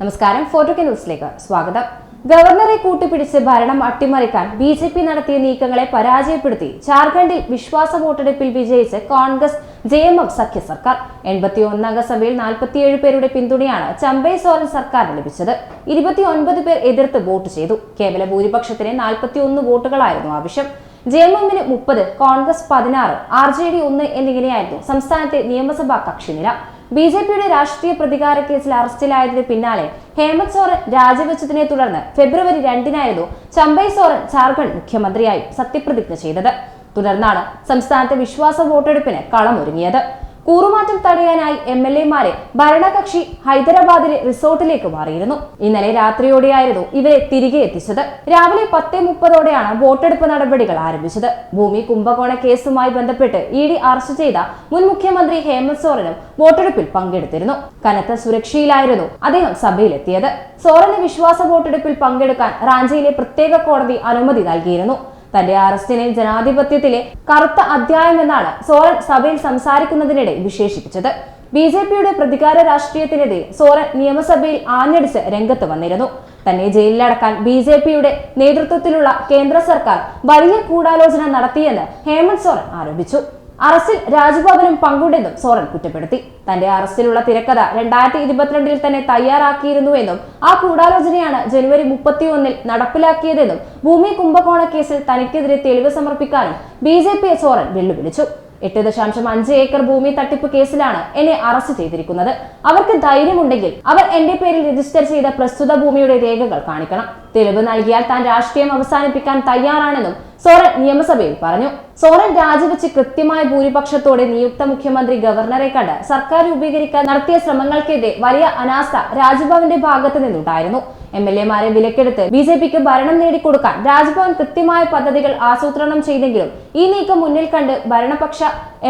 നമസ്കാരം. ഫോട്ടോ ന്യൂസിലേക്ക് സ്വാഗതം. ഗവർണറെ കൂട്ടുപിടിച്ച് ഭരണം അട്ടിമറിക്കാൻ ബി ജെ പി നടത്തിയ നീക്കങ്ങളെ പരാജയപ്പെടുത്തി ജാർഖണ്ഡിൽ വിശ്വാസ വോട്ടെടുപ്പിൽ വിജയിച്ച് കോൺഗ്രസ് ജെ എം സഖ്യ സർക്കാർ. എൺപത്തി ഒന്നംഗ സഭയിൽ നാൽപ്പത്തിയേഴ് പേരുടെ പിന്തുണയാണ് ചമ്പൈ സോറൻ സർക്കാർ ലഭിച്ചത്. ഇരുപത്തിയൊൻപത് പേർ എതിർത്ത് വോട്ട് ചെയ്തു. കേവല ഭൂരിപക്ഷത്തിന് നാൽപ്പത്തിയൊന്ന് വോട്ടുകളായിരുന്നു ആവശ്യം. ജെ എം എമ്മിന് മുപ്പത് കോൺഗ്രസ് പതിനാറ് ആർ ജെ ഡി ഒന്ന് എന്നിങ്ങനെയായിരുന്നു സംസ്ഥാനത്തെ നിയമസഭാ കക്ഷിനില. ബി ജെ പിയുടെ രാഷ്ട്രീയ പ്രതികാര കേസിൽ അറസ്റ്റിലായതിന് പിന്നാലെ ഹേമന്ത് സോറൻ രാജിവെച്ചതിനെ തുടർന്ന് ഫെബ്രുവരി രണ്ടിനായിരുന്നു ചമ്പൈ സോറൻ ജാർഖണ്ഡ് മുഖ്യമന്ത്രിയായി സത്യപ്രതിജ്ഞ ചെയ്തത്. തുടർന്നാണ് സംസ്ഥാനത്തെ വിശ്വാസ വോട്ടെടുപ്പിന് കളമൊരുങ്ങിയത് കൂറുമാറ്റം തടയാനായി എം എൽ എമാരെ ഭരണകക്ഷി ഹൈദരാബാദിലെ റിസോർട്ടിലേക്ക് മാറിയിരുന്നു. ഇന്നലെ രാത്രിയോടെയായിരുന്നു ഇവരെ തിരികെ എത്തിച്ചത്. രാവിലെ പത്തേ മുപ്പതോടെയാണ് വോട്ടെടുപ്പ് നടപടികൾ ആരംഭിച്ചത്. ഭൂമി കുംഭകോണ കേസുമായി ബന്ധപ്പെട്ട് ഇ ഡി അറസ്റ്റ് ചെയ്ത മുൻ മുഖ്യമന്ത്രി ഹേമന്ത് സോറനും വോട്ടെടുപ്പിൽ പങ്കെടുത്തിരുന്നു. കനത്ത സുരക്ഷയിലായിരുന്നു അദ്ദേഹം സഭയിലെത്തിയത്. സോറന് വിശ്വാസ വോട്ടെടുപ്പിൽ പങ്കെടുക്കാൻ റാഞ്ചിയിലെ പ്രത്യേക കോടതി അനുമതി നൽകിയിരുന്നു. തന്റെ അറസ്റ്റിനെ ജനാധിപത്യത്തിലെ കറുത്ത അധ്യായം എന്നാണ് സോറൻ സഭയിൽ സംസാരിക്കുന്നതിനിടെ വിശേഷിപ്പിച്ചത്. ബി ജെ പിയുടെ പ്രതികാര രാഷ്ട്രീയത്തിനെതിരെ സോറൻ നിയമസഭയിൽ ആഞ്ഞടിച്ച് രംഗത്ത് വന്നിരുന്നു. തന്നെ ജയിലിലടക്കാൻ ബി ജെ പിയുടെ നേതൃത്വത്തിലുള്ള കേന്ദ്ര സർക്കാർ വലിയ കൂടാലോചന നടത്തിയെന്ന് ഹേമന്ത് സോറൻ ആരോപിച്ചു. അറസ്റ്റിൽ രാജ്ഭവനും പങ്കുണ്ടെന്നും സോറൻ കുറ്റപ്പെടുത്തി. തന്റെ അറസ്റ്റിലുള്ള തിരക്കഥ രണ്ടായിരത്തി ഇരുപത്തിരണ്ടിൽ തന്നെ തയ്യാറാക്കിയിരുന്നുവെന്നും ആ കൂടാലോചനയാണ് ജനുവരി മുപ്പത്തിയൊന്നിൽ നടപ്പിലാക്കിയതെന്നും ഭൂമി കുംഭകോണ കേസിൽ തനിക്കെതിരെ തെളിവ് സമർപ്പിക്കാനും ബി ജെ പിയെ സോറൻ വെല്ലുവിളിച്ചു. എട്ട് ദശാംശം അഞ്ച് ഏക്കർ ഭൂമി തട്ടിപ്പ് കേസിലാണ് എന്നെ അറസ്റ്റ് ചെയ്തിരിക്കുന്നത്. അവർക്ക് ധൈര്യമുണ്ടെങ്കിൽ അവർ എന്റെ പേരിൽ രജിസ്റ്റർ ചെയ്ത പ്രസ്തുത ഭൂമിയുടെ രേഖകൾ കാണിക്കണം. തെളിവ് നൽകിയാൽ താൻ രാഷ്ട്രീയം അവസാനിപ്പിക്കാൻ തയ്യാറാണെന്നും സോറൻ നിയമസഭയിൽ പറഞ്ഞു. സോറൻ രാജിവെച്ച് കൃത്യമായ ഭൂരിപക്ഷത്തോടെ നിയുക്ത മുഖ്യമന്ത്രി ഗവർണറെ കണ്ട് സർക്കാർ രൂപീകരിക്കാൻ നടത്തിയ ശ്രമങ്ങൾക്കെതിരെ വലിയ അനാസ്ഥ രാജ്ഭവന്റെ ഭാഗത്ത് നിന്നുണ്ടായിരുന്നു. എം എൽ എമാരെ വിലക്കെടുത്ത് ബി ജെ പിക്ക് ഭരണം നേടിക്കൊടുക്കാൻ രാജ്ഭവൻ കൃത്യമായ പദ്ധതികൾ ആസൂത്രണം ചെയ്തെങ്കിലും ഈ നീക്കം മുന്നിൽ കണ്ട് ഭരണപക്ഷ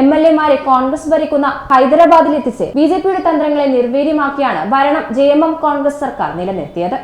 എം എൽ എമാരെ കോൺഗ്രസ് ഭരിക്കുന്ന ഹൈദരാബാദിലെത്തിച്ച് ബി ജെ പിയുടെ തന്ത്രങ്ങളെ നിർവീര്യമാക്കിയാണ് ഭരണം ജെ എം എം കോൺഗ്രസ് സർക്കാർ നിലനിർത്തിയത്.